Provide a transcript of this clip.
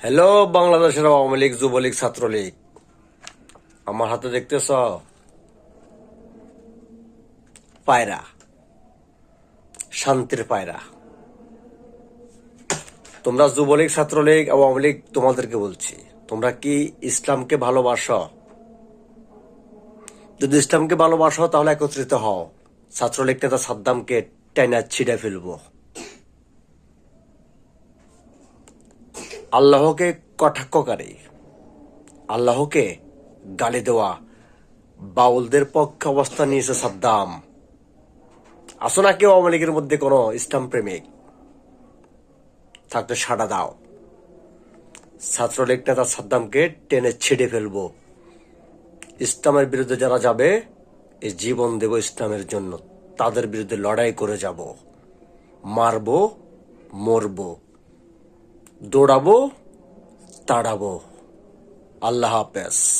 Hello বাংলাদেশের আওয়ামী লীগ যুবলীগ ছাত্রলীগ আমার হাতে দেখতেছ পায়রা শান্তির পায়রা তোমরা যুবলীগ ছাত্রলীগ আওয়ামী লীগ তোমাদেরকে বলছি তোমরা কি ইসলামকে ভালোবাসো যদি ইসলামকে ভালোবাসো তাহলে একত্রিত হও ছাত্রলীগ নেতা সাদ্দামকে টাইনা ছিঁড়ে ফেলব আল্লাহকে কটাক্ষকারী, আল্লাহকে গালি দেওয়া, বাউলদের পক্ষে অবস্থান নিয়েছে সাদ্দাম। আসো না কেউ আওয়ামী লীগের মধ্যে কোনো ইসলাম প্রেমিক। থাকতে সাড়া দাও। ছাত্রলীগ নেতা সাদ্দামকে টেনে ছিঁড়ে ফেলব। ইসলামের বিরুদ্ধে যারা যাবে এই জীবন দেব ইসলামের জন্য। তাদের বিরুদ্ধে লড়াই করে যাব। মারবো, মরবো। দৌড়াবো তাড়াবো। আল্লাহ হাফেজ।